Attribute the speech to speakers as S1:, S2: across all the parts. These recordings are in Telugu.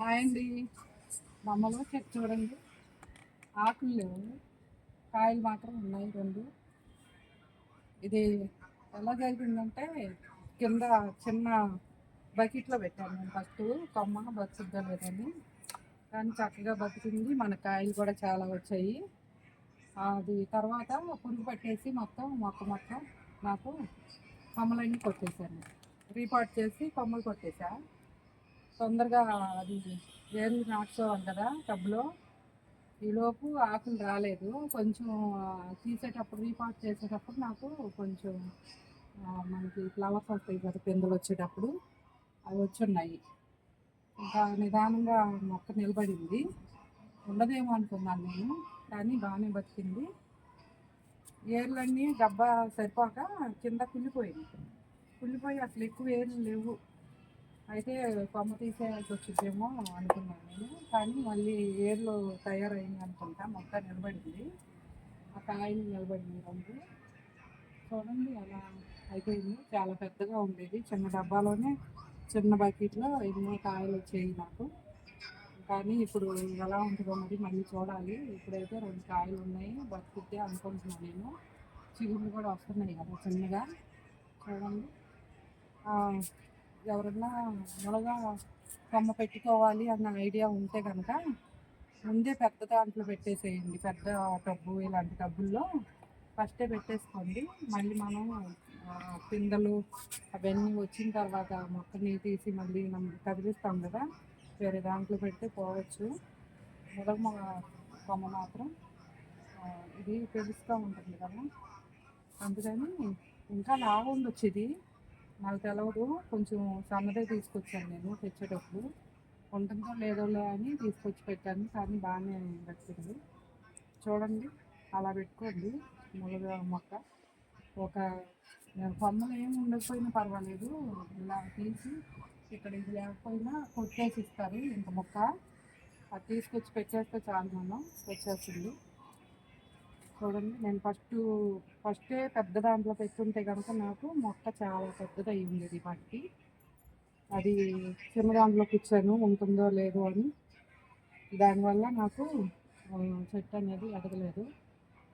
S1: హాయ్ అండి. బొమ్మలో చెక్ చూడండి. ఆకులు లేవు కాయలు మాత్రం ఉన్నాయి రెండు. ఇది ఎలా జరిగిందంటే కింద చిన్న బకెట్లో పెట్టాను నేను ఫస్ట్. కొమ్మ బతుకుద్దా లేదని. కానీ చక్కగా బతికింది. మన కాయలు కూడా చాలా వచ్చాయి. అది తర్వాత పురుగు పట్టేసి మొత్తం మొక్క మొత్తం నాకు కొమ్మలన్నీ కొట్టేశాను. రీపాట్ చేసి కొమ్మలు కొట్టేశా. తొందరగా అది వేర్లు నాటుకోవాలి కదా టబ్లో. ఈలోపు ఆకులు రాలేదు. కొంచెం తీసేటప్పుడు రీపాట్ చేసేటప్పుడు నాకు కొంచెం మనకి ఫ్లవర్స్ వస్తాయి కదా పెందులు వచ్చేటప్పుడు అవి వచ్చున్నాయి. ఇంకా నిదానంగా మొక్క నిలబడింది. ఉండదేమో అనుకున్నాను నేను కానీ బాగానే బతికింది. ఏర్లన్నీ డబ్బా సరిపోక కింద కుళ్ళిపోయింది కుళ్ళిపోయి అసలు ఎక్కువ ఏర్లు లేవు. అయితే కొమ్మ తీసేయాల్సి వచ్చిద్దేమో అనుకున్నాను నేను. కానీ మళ్ళీ ఏర్లు తయారైంది అనుకుంటా మొత్తం నిలబడింది. ఆ కాయలు నిలబడింది రెండు చూడండి అలా అయిపోయింది. చాలా పెద్దగా ఉండేది. చిన్న డబ్బాలోనే చిన్న బకెట్లో ఎన్నో కాయలు వచ్చాయి నాకు. కానీ ఇప్పుడు ఎలా ఉంటుందో మరి మళ్ళీ చూడాలి. ఇప్పుడైతే రెండు కాయలు ఉన్నాయి. బతుకుతే అనుకుంటున్నాను నేను. చిగుళ్ళు కూడా వస్తున్నాయి కదా చిన్నగా. చూడండి. ఎవరన్నా మూలగా కొమ్మ పెట్టుకోవాలి అన్న ఐడియా ఉంటే కనుక ముందే పెద్ద దాంట్లో పెట్టేసేయండి. పెద్ద టబ్బు ఇలాంటి టబ్బుల్లో ఫస్టే పెట్టేసుకోండి. మళ్ళీ మనం పిందలు పిందెలు అవన్నీ వచ్చిన తర్వాత మొక్కని తీసి మళ్ళీ మనం కదిలిస్తాం కదా వేరే దాంట్లో పెడితే పోవచ్చు. మొదల కొమ్మ మాత్రం ఇది తెలుస్తూ ఉంటుంది కదా. అందుకని ఇంకా లాభం ఉండొచ్చు ఇది. నాకు తెలవదు కొంచెం సన్నదే తీసుకొచ్చాను నేను తెచ్చేటప్పుడు. ఉంటుందో లేదోలే అని తీసుకొచ్చి పెట్టాను. కానీ బాగానే పెట్టింది చూడండి అలా పెట్టుకోండి. ములగ మొక్క. ఒక నేను కొమ్మలు ఏమి ఉండకపోయినా పర్వాలేదు. ఇలా తీసి ఇక్కడ ఇది లేకపోయినా కొట్టేసి ఇస్తారు. ఇంత మొక్క. అది తీసుకొచ్చి పెట్టేస్తే చాలు మనం. వచ్చేస్తుంది. చూడండి నేను ఫస్ట్ ఫస్టే పెద్ద దాంట్లో పెట్టుంటే కనుక నాకు మొక్క చాలా పెద్దది అయి ఉండేది వాటికి అది చిన్న దాంట్లోకి ఇచ్చాను ఉంటుందో లేదో అని. దానివల్ల నాకు చెట్టు అనేది ఎదగలేదు.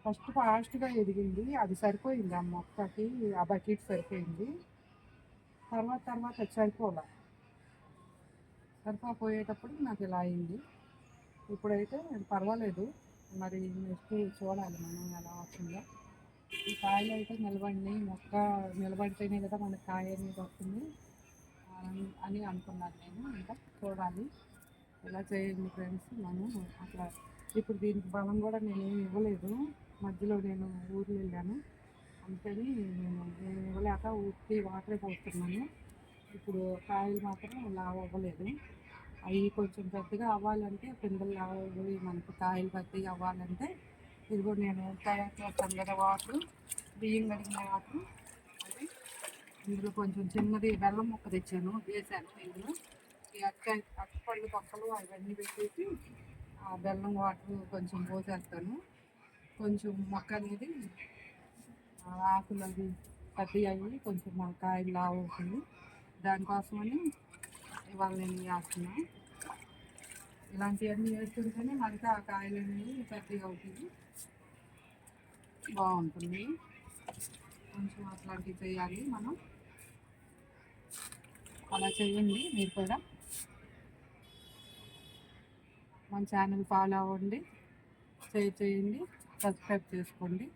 S1: ఫస్ట్ ఫాస్ట్గా ఎదిగింది అది సరిపోయింది ఆ మొక్కకి ఆ బకెట్ సరిపోయింది. తర్వాత తర్వాత సరిపోలే. సరిపోయేటప్పుడు నాకు ఇలా అయింది. ఇప్పుడైతే పర్వాలేదు. మరి నెక్స్ట్ చూడాలి మనం ఎలా వస్తుందో ఈ కాయలు అయితే నిలబడినాయి. మొక్క నిలబడితేనే కదా మనకి కాయ అనేది వస్తుంది. అని- అని అనుకున్నాను నేను. ఇంకా చూడాలి ఎలా చేయండి ఫ్రెండ్స్ మనం. అట్లా ఇప్పుడు దీనికి బలం కూడా నేను ఏమి ఇవ్వలేదు. మధ్యలో నేను ఊర్లో వెళ్ళాను. అందుకని నేను నేను ఇవ్వలేక ఊరికి వాటరే పోస్తున్నాను. ఇప్పుడు కాయలు మాత్రం లావు అవ్వలేదు. అవి కొంచెం పెద్దగా అవ్వాలంటే పిందెలు లావు మనకి కాయలు పెద్దగా అవ్వాలంటే ఇదిగో నేను తయారు చేస్తాను కదా వాటర్ బియ్యం కడిగిన వాటర్ అది ఇందులో కొంచెం చిన్నది బెల్లం ముక్క తెచ్చాను వేసాను ఇందులో. ఈ అక్క అక్కపళ్ళు పక్కలు అవన్నీ పెట్టేసి ఆ బెల్లం వాటర్ కొంచెం పోసేస్తాను. కొంచెం మొక్క అనేది ఆకులు అవి పెద్దవి కొంచెం మా కాయలు లావు అవుతుంది. దానికోసమని ఇవాళ నేను వేస్తున్నా ఇలాంటివన్నీ వేస్తుంటేనే మనకి ఆ కాయలు అనేవి పెద్దగా అవుతుంది బాగుంటుంది. కొంచెం అట్లాంటివి చేయాలి మనం. అలా చేయండి మీరు కూడా. మన ఛానల్ ఫాలో అవ్వండి. షేర్ చేయండి. సబ్స్క్రైబ్ చేసుకోండి.